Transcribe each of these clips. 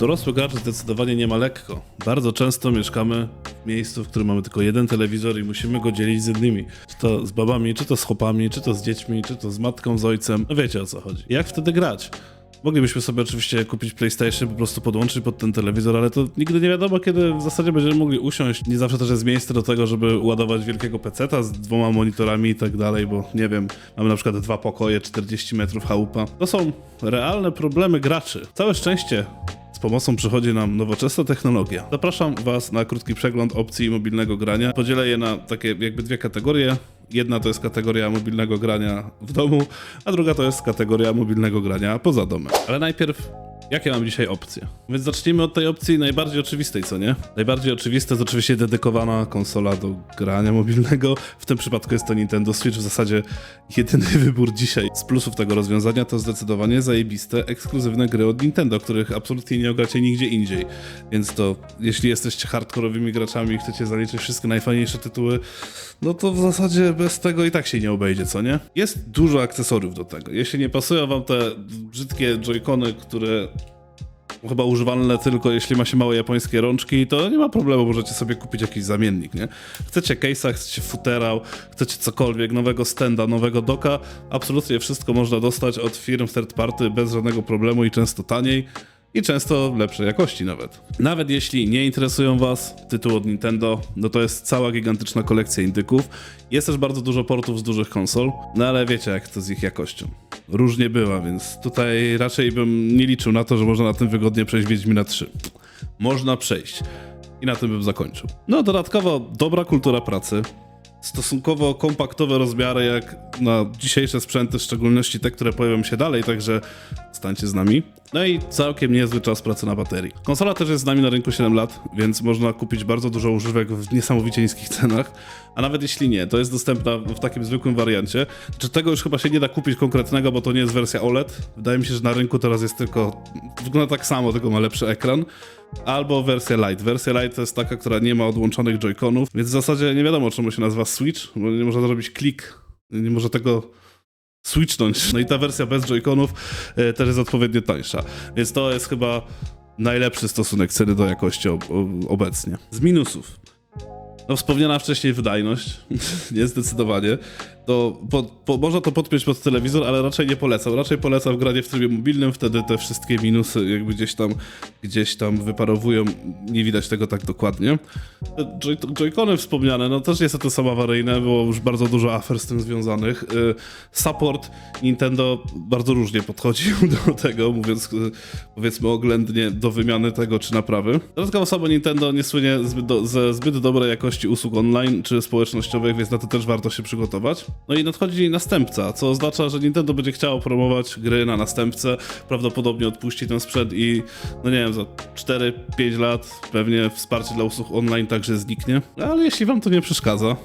Dorosły gracz zdecydowanie nie ma lekko. Bardzo często mieszkamy w miejscu, w którym mamy tylko jeden telewizor i musimy go dzielić z innymi. Czy to z babami, czy to z chłopami, czy to z dziećmi, czy to z matką, z ojcem. No wiecie o co chodzi. Jak wtedy grać? Moglibyśmy sobie oczywiście kupić PlayStation, po prostu podłączyć pod ten telewizor, ale to nigdy nie wiadomo, kiedy w zasadzie będziemy mogli usiąść. Nie zawsze też jest miejsce do tego, żeby ładować wielkiego peceta z dwoma monitorami i tak dalej, bo nie wiem, mamy na przykład dwa pokoje, 40 metrów chałupa. To są realne problemy graczy. Całe szczęście pomocą przychodzi nam nowoczesna technologia. Zapraszam Was na krótki przegląd opcji mobilnego grania. Podzielę je na takie jakby dwie kategorie. Jedna to jest kategoria mobilnego grania w domu, a druga to jest kategoria mobilnego grania poza domem. Ale najpierw Jakie mam dzisiaj opcje? Więc zacznijmy od tej opcji najbardziej oczywistej, co nie? Najbardziej oczywiste jest oczywiście dedykowana konsola do grania mobilnego. W tym przypadku jest to Nintendo Switch. W zasadzie jedyny wybór dzisiaj z plusów tego rozwiązania to zdecydowanie zajebiste, ekskluzywne gry od Nintendo, których absolutnie nie ogracie nigdzie indziej. Więc to, jeśli jesteście hardkorowymi graczami i chcecie zaliczyć wszystkie najfajniejsze tytuły, no to w zasadzie bez tego i tak się nie obejdzie, co nie? Jest dużo akcesoriów do tego. Jeśli nie pasują wam te brzydkie joycony, które chyba używalne tylko jeśli ma się małe japońskie rączki, to nie ma problemu, możecie sobie kupić jakiś zamiennik, nie? Chcecie case'a, chcecie futerał, chcecie cokolwiek, nowego stenda, nowego doka, absolutnie wszystko można dostać od firm third party bez żadnego problemu i często taniej. I często lepszej jakości nawet. Nawet jeśli nie interesują Was tytuły od Nintendo, no to jest cała gigantyczna kolekcja indyków. Jest też bardzo dużo portów z dużych konsol, no ale wiecie jak to z ich jakością. Różnie bywa, więc tutaj raczej bym nie liczył na to, że można na tym wygodnie przejść Wiedźmina 3. Można przejść. I na tym bym zakończył. No dodatkowo dobra kultura pracy, stosunkowo kompaktowe rozmiary jak na dzisiejsze sprzęty, w szczególności te, które pojawią się dalej, także stańcie z nami. No i całkiem niezły czas pracy na baterii. Konsola też jest z nami na rynku 7 lat, więc można kupić bardzo dużo używek w niesamowicie niskich cenach, a nawet jeśli nie, to jest dostępna w takim zwykłym wariancie. Czy tego już chyba się nie da kupić konkretnego, bo to nie jest wersja OLED. Wydaje mi się, że na rynku teraz jest tylko, wygląda tak samo, tylko ma lepszy ekran. Albo wersja Lite. Wersja Lite to jest taka, która nie ma odłączonych joyconów, więc w zasadzie nie wiadomo, czemu się nazywa Switch, bo nie można zrobić klik, nie może tego switchnąć. No i ta wersja bez joyconów e, też jest odpowiednio tańsza. Więc to jest chyba najlepszy stosunek ceny do jakości ob obecnie. Z minusów. No wspomniana wcześniej wydajność, nie zdecydowanie. To po, po, można to podpiąć pod telewizor, ale raczej nie polecam. Raczej polecam granie w trybie mobilnym, wtedy te wszystkie minusy jakby gdzieś tam, gdzieś tam wyparowują. Nie widać tego tak dokładnie. Joy, Joy-Cony wspomniane, no też niestety są awaryjne, było już bardzo dużo afer z tym związanych. Y, Support Nintendo bardzo różnie podchodził do tego, mówiąc y, powiedzmy oględnie do wymiany tego czy naprawy. Dodatkowo samo Nintendo nie słynie zbyt do, ze zbyt dobrej jakości usług online czy społecznościowych, więc na to też warto się przygotować. No i nadchodzi następca, co oznacza, że Nintendo będzie chciało promować gry na następcę, prawdopodobnie odpuści ten sprzęt i no nie wiem, za 4-5 lat pewnie wsparcie dla usług online także zniknie. Ale jeśli wam to nie przeszkadza,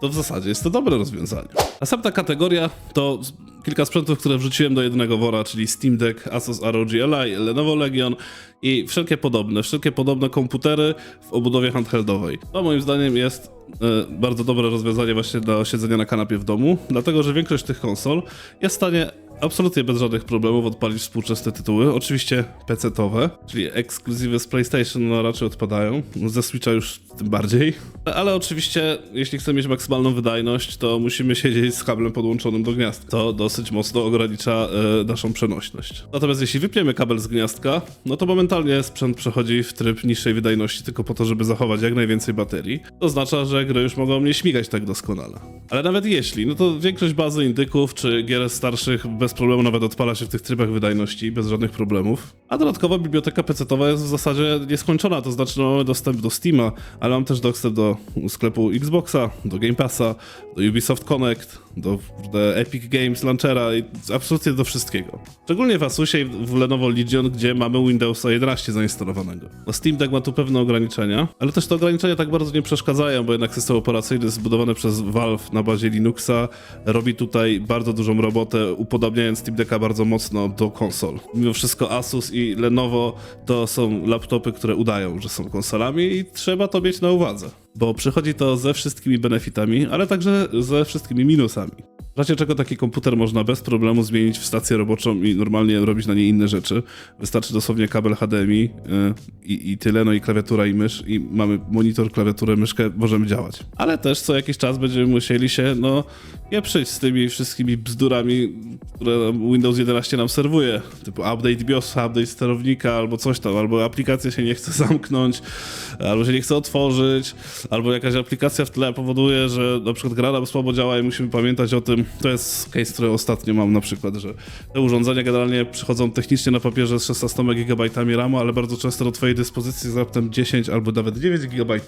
to w zasadzie jest to dobre rozwiązanie. Następna kategoria to kilka sprzętów, które wrzuciłem do jednego wora, czyli Steam Deck, Asus ROG Ally, Lenovo Legion i wszelkie podobne, wszelkie podobne komputery w obudowie handheldowej. To moim zdaniem jest e, bardzo dobre rozwiązanie właśnie do siedzenia na kanapie w domu, dlatego że większość tych konsol jest w stanie absolutnie bez żadnych problemów odpalić współczesne tytuły. Oczywiście PC-towe, czyli ekskluzywy z PlayStation no, raczej odpadają, ze Switcha już tym bardziej. Ale oczywiście, jeśli chcemy mieć maksymalną wydajność, to musimy siedzieć z kablem podłączonym do gniazdka. To dosyć mocno ogranicza e, naszą przenośność. Natomiast jeśli wypniemy kabel z gniazdka, no to momentalnie sprzęt przechodzi w tryb niższej wydajności tylko po to, żeby zachować jak najwięcej baterii. To oznacza, że gry już mogą nie śmigać tak doskonale. Ale nawet jeśli, no to większość bazy indyków czy gier starszych bez problemu nawet odpala się w tych trybach wydajności, bez żadnych problemów. A dodatkowo biblioteka PC-towa jest w zasadzie nieskończona, to znaczy no, mamy dostęp do Steama, ale mam też dostęp do sklepu Xboxa, do Game Passa, do Ubisoft Connect, do, do Epic Games Launchera i absolutnie do wszystkiego. Szczególnie w Asusie i w Lenovo Legion, gdzie mamy Windowsa 11 zainstalowanego. No Steam Deck ma tu pewne ograniczenia, ale też te ograniczenia tak bardzo nie przeszkadzają, bo jednak system operacyjny zbudowany przez Valve na bazie Linuxa robi tutaj bardzo dużą robotę, upodobniając Steam Decka bardzo mocno do konsol. Mimo wszystko Asus i Lenovo to są laptopy, które udają, że są konsolami i trzeba to mieć na uwadze bo przychodzi to ze wszystkimi benefitami, ale także ze wszystkimi minusami. W razie czego taki komputer można bez problemu zmienić w stację roboczą i normalnie robić na niej inne rzeczy. Wystarczy dosłownie kabel HDMI yy, i, tyle, no i klawiatura i mysz i mamy monitor, klawiaturę, myszkę, możemy działać. Ale też co jakiś czas będziemy musieli się, no, pieprzyć z tymi wszystkimi bzdurami, które Windows 11 nam serwuje. Typu update BIOSa, update sterownika albo coś tam, albo aplikacja się nie chce zamknąć, albo się nie chce otworzyć, albo jakaś aplikacja w tle powoduje, że na przykład gra nam słabo działa i musimy pamiętać o tym. To jest case, który ostatnio mam na przykład, że te urządzenia generalnie przychodzą technicznie na papierze z 16 GB RAMu, ale bardzo często do twojej dyspozycji jest raptem 10 albo nawet 9 GB,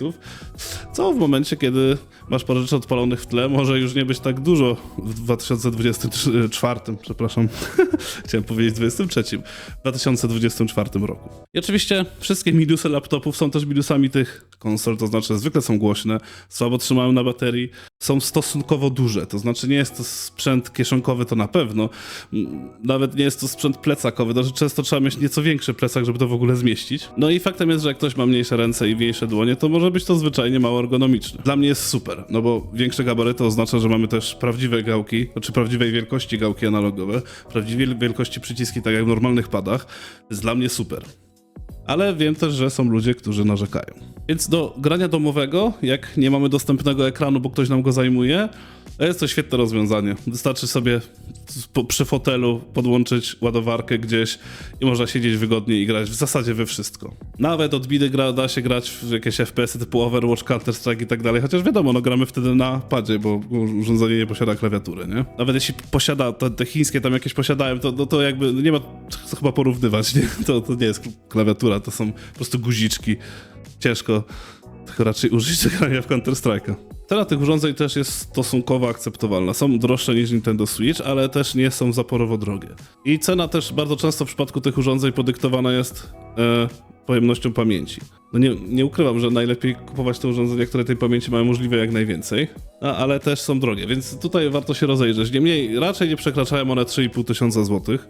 co w momencie, kiedy masz parę rzeczy odpalonych w tle, może już nie być tak dużo w 2024, przepraszam, chciałem powiedzieć 23, w 2024 roku. I oczywiście wszystkie minusy laptopów są też minusami tych konsol, to znaczy zwykle są głośne, słabo trzymają na baterii, są stosunkowo duże, to znaczy nie jest to sprzęt kieszonkowy, to na pewno, nawet nie jest to sprzęt plecakowy, to że często trzeba mieć nieco większy plecak, żeby to w ogóle zmieścić. No i faktem jest, że jak ktoś ma mniejsze ręce i mniejsze dłonie, to może być to zwyczajnie mało ergonomiczne. Dla mnie jest super, no bo większe gabaryty oznacza, że mamy też prawdziwe gałki, znaczy prawdziwej wielkości gałki analogowe, prawdziwej wielkości przyciski, tak jak w normalnych padach. Jest dla mnie super ale wiem też, że są ludzie, którzy narzekają. Więc do grania domowego, jak nie mamy dostępnego ekranu, bo ktoś nam go zajmuje, jest to świetne rozwiązanie. Wystarczy sobie przy fotelu podłączyć ładowarkę gdzieś i można siedzieć wygodnie i grać w zasadzie we wszystko. Nawet od bidy gra, da się grać w jakieś FPS-y typu Overwatch, Counter-Strike i tak dalej, chociaż wiadomo, no gramy wtedy na padzie, bo urządzenie nie posiada klawiatury, nie? Nawet jeśli posiada, te, te chińskie tam jakieś posiadają, to, no to jakby nie ma co chyba porównywać, nie? To, to nie jest klawiatura, to są po prostu guziczki. Ciężko tylko raczej użyć do grania w Counter-Strike'a. Cena tych urządzeń też jest stosunkowo akceptowalna. Są droższe niż Nintendo Switch, ale też nie są zaporowo drogie. I cena też bardzo często w przypadku tych urządzeń podyktowana jest e, pojemnością pamięci. No nie, nie ukrywam, że najlepiej kupować te urządzenia, które tej pamięci mają możliwe jak najwięcej, a, ale też są drogie, więc tutaj warto się rozejrzeć. Niemniej raczej nie przekraczają one 3,5 tysiąca złotych.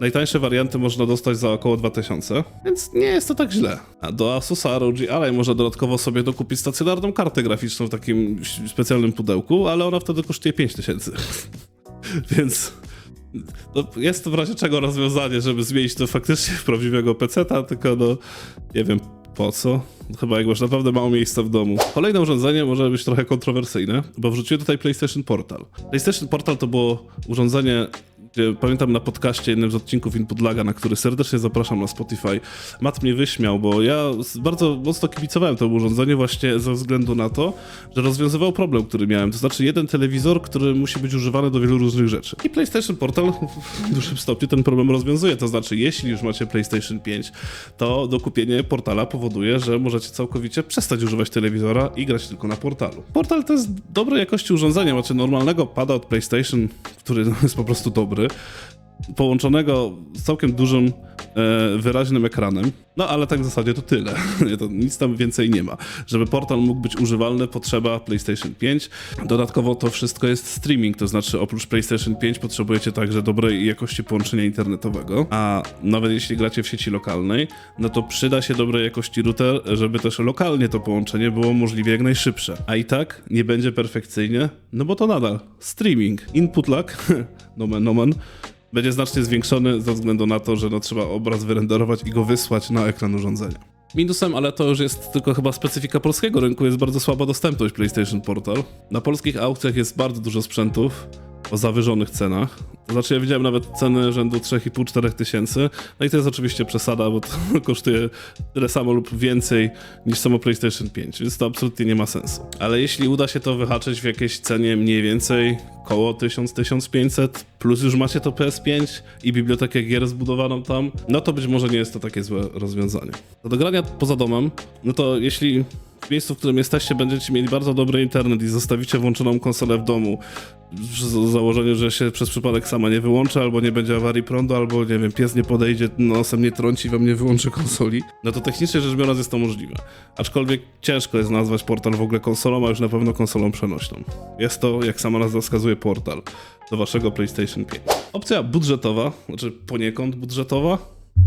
Najtańsze warianty można dostać za około 2000, więc nie jest to tak źle. A do Asusa ROG Ally można dodatkowo sobie dokupić stacjonarną kartę graficzną w takim specjalnym pudełku, ale ona wtedy kosztuje 5000. więc no, jest to w razie czego rozwiązanie, żeby zmienić to faktycznie w prawdziwego peceta, tylko no nie wiem po co. Chyba jak masz naprawdę mało miejsca w domu. Kolejne urządzenie może być trochę kontrowersyjne, bo wrzuciłem tutaj PlayStation Portal. PlayStation Portal to było urządzenie gdzie pamiętam na podcaście jednym z odcinków Input Laga, na który serdecznie zapraszam na Spotify, Matt mnie wyśmiał, bo ja bardzo mocno kibicowałem to urządzenie właśnie ze względu na to, że rozwiązywał problem, który miałem. To znaczy jeden telewizor, który musi być używany do wielu różnych rzeczy. I PlayStation Portal w dużym stopniu ten problem rozwiązuje. To znaczy, jeśli już macie PlayStation 5, to dokupienie portala powoduje, że możecie całkowicie przestać używać telewizora i grać tylko na portalu. Portal to jest dobrej jakości urządzenie. Macie normalnego pada od PlayStation, który jest po prostu dobry połączonego z całkiem dużym, e, wyraźnym ekranem. No ale tak w zasadzie to tyle. To nic tam więcej nie ma. Żeby portal mógł być używalny, potrzeba PlayStation 5. Dodatkowo to wszystko jest streaming, to znaczy oprócz PlayStation 5 potrzebujecie także dobrej jakości połączenia internetowego. A nawet jeśli gracie w sieci lokalnej, no to przyda się dobrej jakości router, żeby też lokalnie to połączenie było możliwie jak najszybsze. A i tak nie będzie perfekcyjnie, no bo to nadal streaming. Input lag, nomen nomen, będzie znacznie zwiększony ze względu na to, że no, trzeba obraz wyrenderować i go wysłać na ekran urządzenia. Minusem, ale to już jest tylko chyba specyfika polskiego rynku, jest bardzo słaba dostępność PlayStation Portal. Na polskich aukcjach jest bardzo dużo sprzętów o zawyżonych cenach. Znaczy ja widziałem nawet ceny rzędu 3,5-4 tysięcy, no i to jest oczywiście przesada, bo to kosztuje tyle samo lub więcej niż samo PlayStation 5, więc to absolutnie nie ma sensu. Ale jeśli uda się to wyhaczyć w jakiejś cenie mniej więcej koło 1000-1500, plus już macie to PS5 i bibliotekę gier zbudowaną tam, no to być może nie jest to takie złe rozwiązanie. Do grania poza domem, no to jeśli w miejscu, w którym jesteście, będziecie mieli bardzo dobry internet i zostawicie włączoną konsolę w domu, z założeniu, że się przez przypadek sama nie wyłączy, albo nie będzie awarii prądu, albo nie wiem, pies nie podejdzie, nosem nie trąci wam nie wyłączy konsoli, no to technicznie rzecz biorąc jest to możliwe. Aczkolwiek ciężko jest nazwać portal w ogóle konsolą, a już na pewno konsolą przenośną. Jest to, jak sama nazwa wskazuje, portal do waszego PlayStation 5. Opcja budżetowa, znaczy poniekąd budżetowa,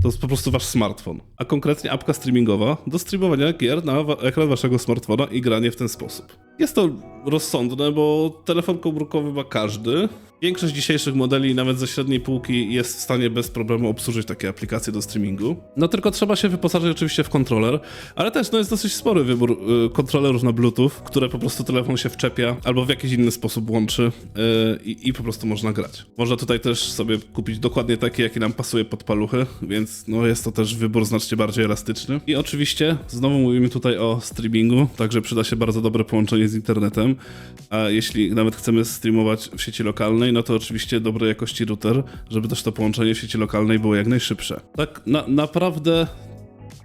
to jest po prostu wasz smartfon, a konkretnie apka streamingowa do streamowania gier na ekran waszego smartfona i granie w ten sposób. Jest to rozsądne, bo telefon komórkowy ma każdy. Większość dzisiejszych modeli, nawet ze średniej półki, jest w stanie bez problemu obsłużyć takie aplikacje do streamingu. No tylko trzeba się wyposażyć oczywiście w kontroler, ale też no, jest dosyć spory wybór y, kontrolerów na Bluetooth, które po prostu telefon się wczepia albo w jakiś inny sposób łączy y, i, po prostu można grać. Można tutaj też sobie kupić dokładnie taki, jaki nam pasuje pod paluchy, więc no, jest to też wybór znacznie bardziej elastyczny. I oczywiście znowu mówimy tutaj o streamingu, także przyda się bardzo dobre połączenie z internetem, a jeśli nawet chcemy streamować w sieci lokalnej, no to oczywiście dobrej jakości router, żeby też to połączenie w sieci lokalnej było jak najszybsze. Tak na, naprawdę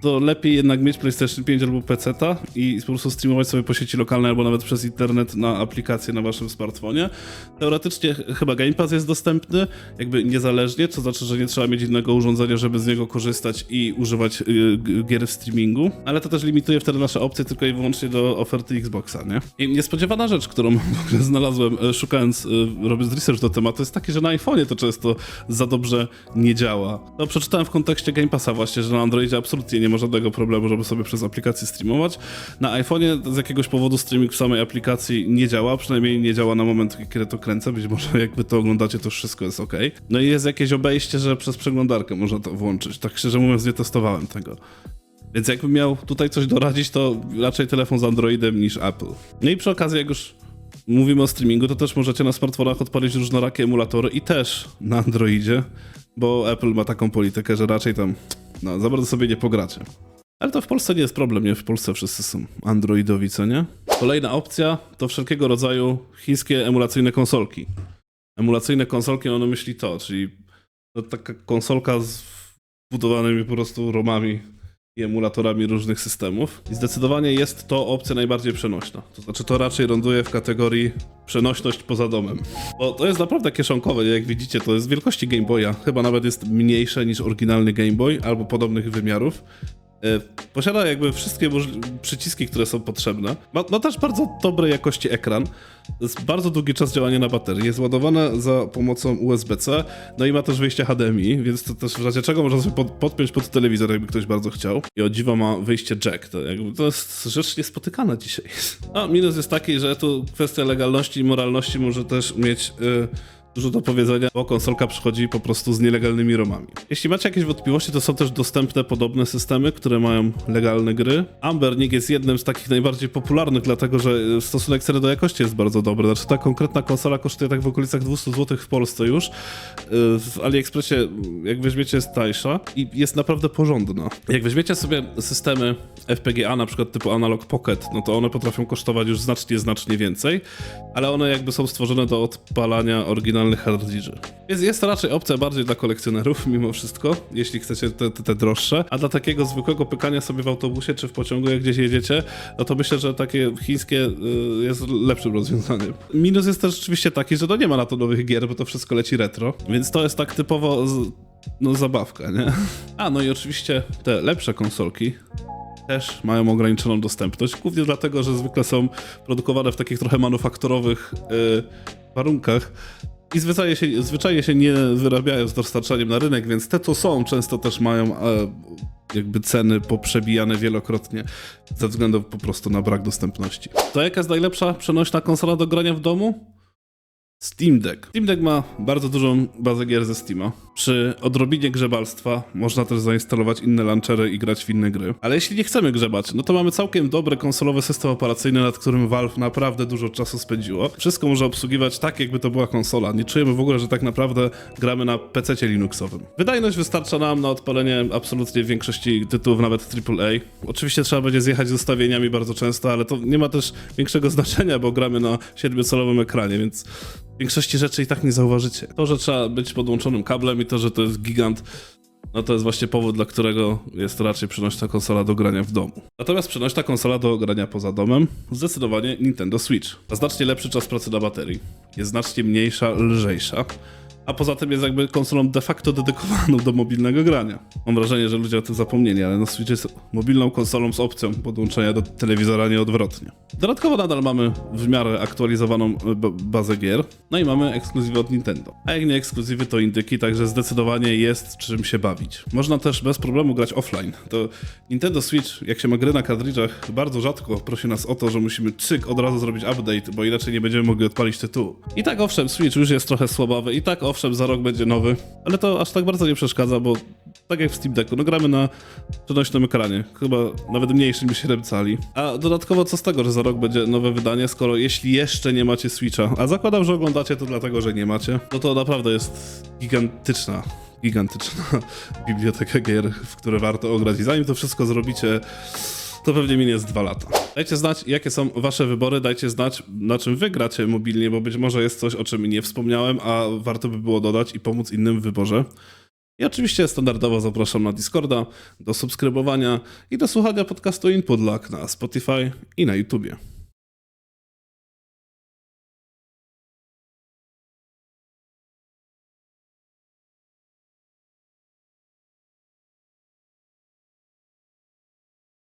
to lepiej jednak mieć PlayStation 5 albo PC-ta i po prostu streamować sobie po sieci lokalnej albo nawet przez internet na aplikację na waszym smartfonie. Teoretycznie ch- chyba Game Pass jest dostępny, jakby niezależnie, co znaczy, że nie trzeba mieć innego urządzenia, żeby z niego korzystać i używać y, gier w streamingu, ale to też limituje wtedy nasze opcje tylko i wyłącznie do oferty Xboxa, nie? I niespodziewana rzecz, którą znalazłem e, szukając, e, robiąc research do tematu, jest taki, że na iPhone'ie to często za dobrze nie działa. To przeczytałem w kontekście Game Passa właśnie, że na Androidzie absolutnie nie ma żadnego problemu, żeby sobie przez aplikację streamować. Na iPhone'ie z jakiegoś powodu streaming w samej aplikacji nie działa, przynajmniej nie działa na moment, kiedy to kręcę, być może jak wy to oglądacie, to wszystko jest ok. No i jest jakieś obejście, że przez przeglądarkę można to włączyć. Tak szczerze mówiąc, nie testowałem tego. Więc jakbym miał tutaj coś doradzić, to raczej telefon z Androidem niż Apple. No i przy okazji, jak już mówimy o streamingu, to też możecie na smartfonach odpalić różnorakie emulatory i też na Androidzie, bo Apple ma taką politykę, że raczej tam no, za bardzo sobie nie pogracie. Ale to w Polsce nie jest problem, nie? W Polsce wszyscy są androidowi, co nie? Kolejna opcja to wszelkiego rodzaju chińskie emulacyjne konsolki. Emulacyjne konsolki, ono myśli to, czyli to taka konsolka z budowanymi po prostu romami i emulatorami różnych systemów. I zdecydowanie jest to opcja najbardziej przenośna. To znaczy, to raczej ląduje w kategorii przenośność poza domem. Bo to jest naprawdę kieszonkowe, jak widzicie, to jest wielkości Game Boya. Chyba nawet jest mniejsze niż oryginalny Game Boy, albo podobnych wymiarów. E, Posiada jakby wszystkie przyciski, które są potrzebne. Ma, ma też bardzo dobrej jakości ekran. Jest bardzo długi czas działania na baterii. Jest ładowane za pomocą USB-C, no i ma też wyjście HDMI, więc to też w razie czego można sobie pod, podpiąć pod telewizor, jakby ktoś bardzo chciał. I o dziwo ma wyjście jack. To, jakby, to jest rzecz niespotykana dzisiaj. A minus jest taki, że tu kwestia legalności i moralności może też mieć. y, Dużo do powiedzenia, bo konsolka przychodzi po prostu z nielegalnymi romami. Jeśli macie jakieś wątpliwości, to są też dostępne podobne systemy, które mają legalne gry. Ambernik jest jednym z takich najbardziej popularnych, dlatego że stosunek ceny do jakości jest bardzo dobry. Znaczy ta konkretna konsola kosztuje tak w okolicach 200 zł w Polsce już. Yy, W AliExpressie, jak weźmiecie, jest tańsza i jest naprawdę porządna. Jak weźmiecie sobie systemy FPGA, na przykład typu Analog Pocket, no to one potrafią kosztować już znacznie, znacznie więcej, ale one jakby są stworzone do odpalania oryginalnych harddirzy. Jest, to raczej opcja bardziej dla kolekcjonerów mimo wszystko, jeśli chcecie te, te, te droższe, a dla takiego zwykłego pykania sobie w autobusie czy w pociągu, jak gdzieś jedziecie, no to myślę, że takie chińskie y, jest lepszym rozwiązaniem. Minus jest też rzeczywiście taki, że to nie ma na to nowych gier, bo to wszystko leci retro, więc to jest tak typowo z, no zabawka, nie? A, no i oczywiście te lepsze konsolki, też mają ograniczoną dostępność, głównie dlatego, że zwykle są produkowane w takich trochę manufaktorowych y, warunkach i zwyczajnie się, zwyczajnie się nie wyrabiają z dostarczaniem na rynek, więc te, co są, często też mają e, jakby ceny poprzebijane wielokrotnie ze względu po prostu na brak dostępności. To jaka jest najlepsza przenośna konsola do grania w domu? Steam Deck. Steam Deck ma bardzo dużą bazę gier ze Steama. Przy odrobinie grzebalstwa można też zainstalować inne launchery i grać w inne gry. Ale jeśli nie chcemy grzebać, no to mamy całkiem dobry konsolowy system operacyjny, nad którym Valve naprawdę dużo czasu spędziło. Wszystko może obsługiwać tak, jakby to była konsola. Nie czujemy w ogóle, że tak naprawdę gramy na PC Linuxowym. Wydajność wystarcza nam na odpalenie absolutnie większości tytułów, nawet AAA. Oczywiście trzeba będzie zjechać z ustawieniami bardzo często, ale to nie ma też większego znaczenia, bo gramy na 7-calowym ekranie, więc większości rzeczy i tak nie zauważycie. To, że trzeba być podłączonym kablem i to, że to jest gigant, no to jest właśnie powód, dla którego jest raczej przenośna konsola do grania w domu. Natomiast przenośna konsola do grania poza domem, zdecydowanie Nintendo Switch. Ma znacznie lepszy czas pracy na baterii, jest znacznie mniejsza, lżejsza, a poza tym jest jakby konsolą de facto dedykowaną do mobilnego grania. Mam wrażenie, że ludzie o tym zapomnieli, ale no Switch jest mobilną konsolą z opcją podłączenia do telewizora nieodwrotnie. Dodatkowo nadal mamy w miarę aktualizowaną e, bazę gier, no i mamy ekskluzywy od Nintendo. A jak nie ekskluzywy, to indyki, także zdecydowanie jest czym się bawić. Można też bez problemu grać offline. To Nintendo Switch, jak się ma gry na kartridżach, bardzo rzadko prosi nas o to, że musimy czyk od razu zrobić update, bo inaczej nie będziemy mogli odpalić tytułu. I tak owszem, Switch już jest trochę słabawy, i tak owszem, za rok będzie nowy, ale to aż tak bardzo nie przeszkadza, bo tak jak w Steam Decku, no gramy na przenośnym ekranie, chyba nawet mniejszym niż 7 cali. A dodatkowo co z tego, że za rok będzie nowe wydanie, skoro jeśli jeszcze nie macie Switcha, a zakładam, że oglądacie to dlatego, że nie macie, no to naprawdę jest gigantyczna gigantyczna biblioteka gier, w które warto ograć. I zanim to wszystko zrobicie, to pewnie minie z dwa lata. Dajcie znać, jakie są wasze wybory, dajcie znać, na czym wy gracie mobilnie, bo być może jest coś, o czym nie wspomniałem, a warto by było dodać i pomóc innym w wyborze. I oczywiście standardowo zapraszam na Discorda, do subskrybowania i do słuchania podcastu Input Lag na Spotify i na YouTubie.